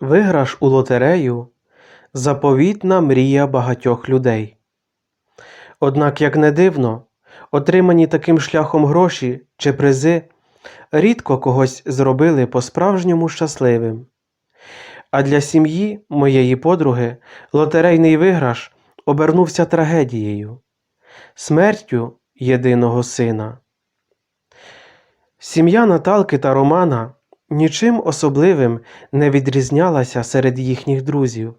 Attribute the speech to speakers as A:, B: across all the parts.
A: Виграш у лотерею заповітна мрія багатьох людей. Однак, як не дивно, отримані таким шляхом гроші чи призи рідко когось зробили по-справжньому щасливим. А для сім'ї моєї подруги лотерейний виграш обернувся трагедією, смертю єдиного сина. Сім'я Наталки та Романа нічим особливим не відрізнялася серед їхніх друзів,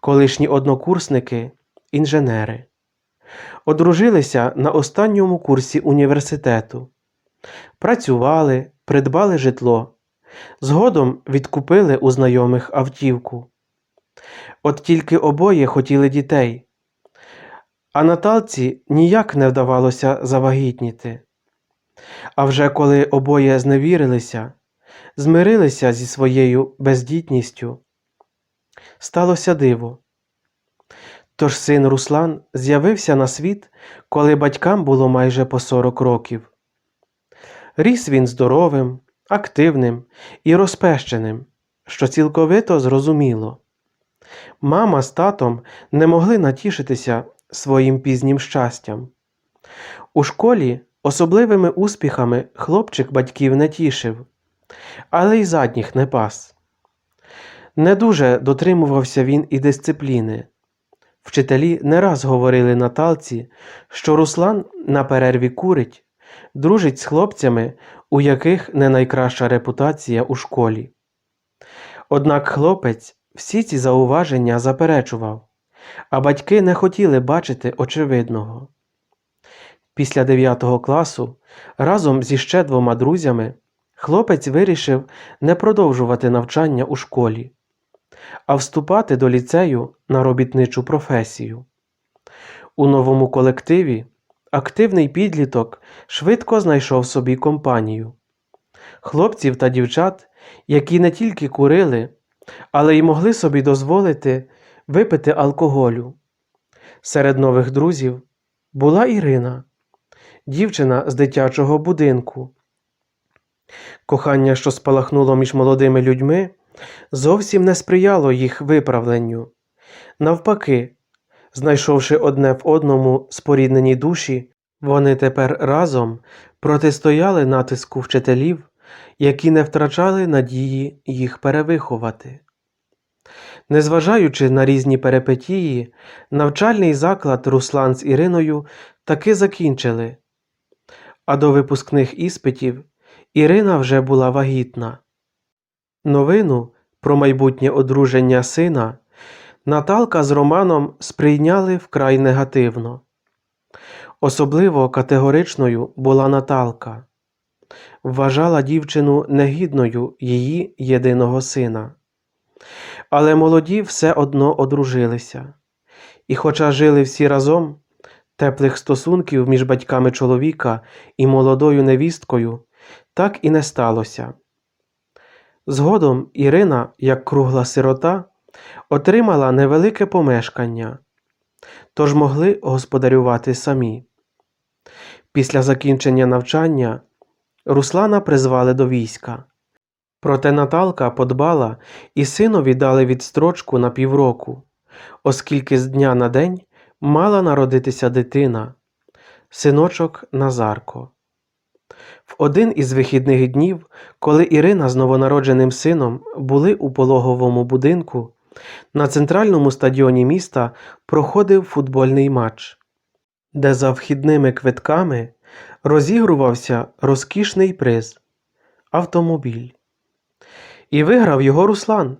A: колишні однокурсники, інженери. Одружилися на останньому курсі університету, працювали, придбали житло, згодом відкупили у знайомих автівку. От тільки обоє хотіли дітей, а Наталці ніяк не вдавалося завагітніти. А вже коли обоє зневірилися, змирилися зі своєю бездітністю, сталося диво. Тож син Руслан з'явився на світ, коли батькам було майже по 40 років. Ріс він здоровим, активним і розпещеним, що цілковито зрозуміло. Мама з татом не могли натішитися своїм пізнім щастям. У школі особливими успіхами хлопчик батьків не тішив, але й задніх не пас. Не дуже дотримувався він і дисципліни. Вчителі не раз говорили Наталці, що Руслан на перерві курить, дружить з хлопцями, у яких не найкраща репутація у школі. Однак хлопець всі ці зауваження заперечував, а батьки не хотіли бачити очевидного. Після 9 класу разом зі ще двома друзями хлопець вирішив не продовжувати навчання у школі, а вступати до ліцею на робітничу професію. У новому колективі активний підліток швидко знайшов собі компанію. Хлопців та дівчат, які не тільки курили, але й могли собі дозволити випити алкоголю. Серед нових друзів була Ірина, дівчина з дитячого будинку. Кохання, що спалахнуло між молодими людьми, зовсім не сприяло їх виправленню. Навпаки, знайшовши одне в одному споріднені душі, вони тепер разом протистояли натиску вчителів, які не втрачали надії їх перевиховати. Незважаючи на різні перипетії, навчальний заклад Руслан з Іриною таки закінчили, а до випускних іспитів Ірина вже була вагітна. Новину про майбутнє одруження сина Наталка з Романом сприйняли вкрай негативно. Особливо категоричною була Наталка. Вважала дівчину негідною її єдиного сина. Але молоді все одно одружилися. І, хоча жили всі разом, теплих стосунків між батьками чоловіка і молодою невісткою так і не сталося. Згодом Ірина, як кругла сирота, отримала невелике помешкання, тож могли господарювати самі. Після закінчення навчання Руслана призвали до війська. Проте Наталка подбала і синові дали відстрочку на півроку, оскільки з дня на день мала народитися дитина, синочок Назарко. В один із вихідних днів, коли Ірина з новонародженим сином були у пологовому будинку, на центральному стадіоні міста проходив футбольний матч, де за вхідними квитками розігрувався розкішний приз автомобіль. І виграв його Руслан.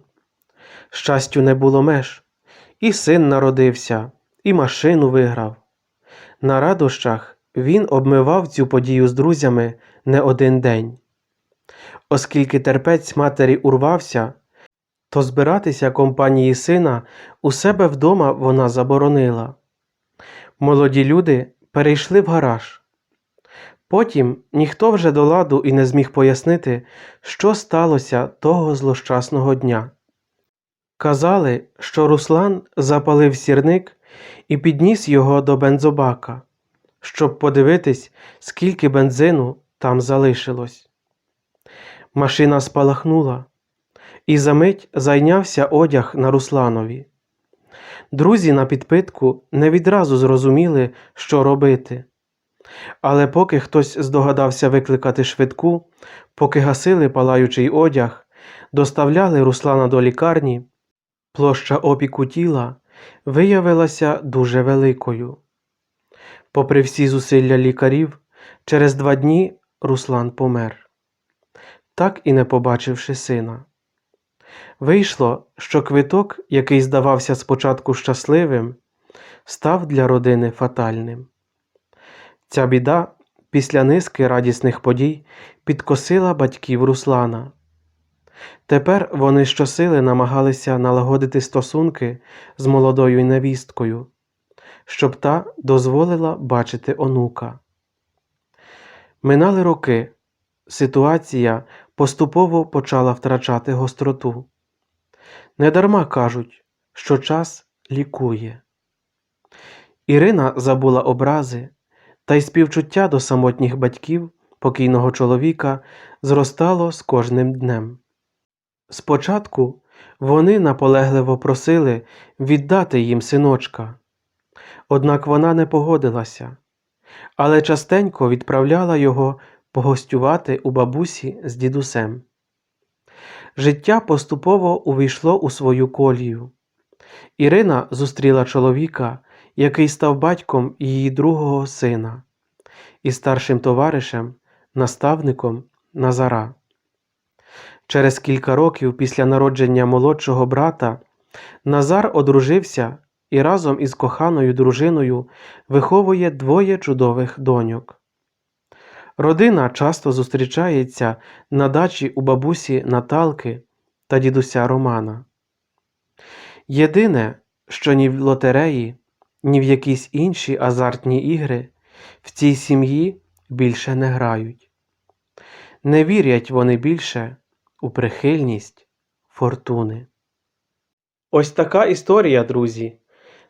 A: Щастю, не було меж. І син народився, і машину виграв. На радощах він обмивав цю подію з друзями не один день. Оскільки терпець матері урвався, то збиратися компанії сина у себе вдома вона заборонила. Молоді люди перейшли в гараж. Потім ніхто вже до ладу і не зміг пояснити, що сталося того злощасного дня. Казали, що Руслан запалив сірник і підніс його до бензобака, щоб подивитись, скільки бензину там залишилось. Машина спалахнула, і за мить зайнявся одяг на Русланові. Друзі на підпитку не відразу зрозуміли, що робити. Але поки хтось здогадався викликати швидку, поки гасили палаючий одяг, доставляли Руслана до лікарні, площа опіку тіла виявилася дуже великою. Попри всі зусилля лікарів, через два дні Руслан помер, так і не побачивши сина. Вийшло, що квиток, який здавався спочатку щасливим, став для родини фатальним. Ця біда після низки радісних подій підкосила батьків Руслана. Тепер вони щосили намагалися налагодити стосунки з молодою невісткою, щоб та дозволила бачити онука. Минали роки, ситуація поступово почала втрачати гостроту. Недарма кажуть, що час лікує. Ірина забула образи, та й співчуття до самотніх батьків покійного чоловіка зростало з кожним днем. Спочатку вони наполегливо просили віддати їм синочка, однак вона не погодилася, але частенько відправляла його погостювати у бабусі з дідусем. Життя поступово увійшло у свою колію. Ірина зустріла чоловіка, який став батьком її другого сина, і старшим товаришем, наставником Назара. Через кілька років після народження молодшого брата Назар одружився і разом із коханою дружиною виховує двоє чудових доньок. Родина часто зустрічається на дачі у бабусі Наталки та дідуся Романа. Єдине, що ні в лотереї, ні в якісь інші азартні ігри в цій сім'ї більше не грають. Не вірять вони більше у прихильність фортуни. Ось така історія, друзі.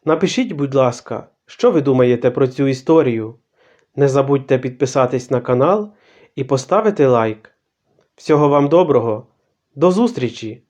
A: Напишіть, будь ласка, що ви думаєте про цю історію. Не забудьте підписатись на канал і поставити лайк. Всього вам доброго, до зустрічі!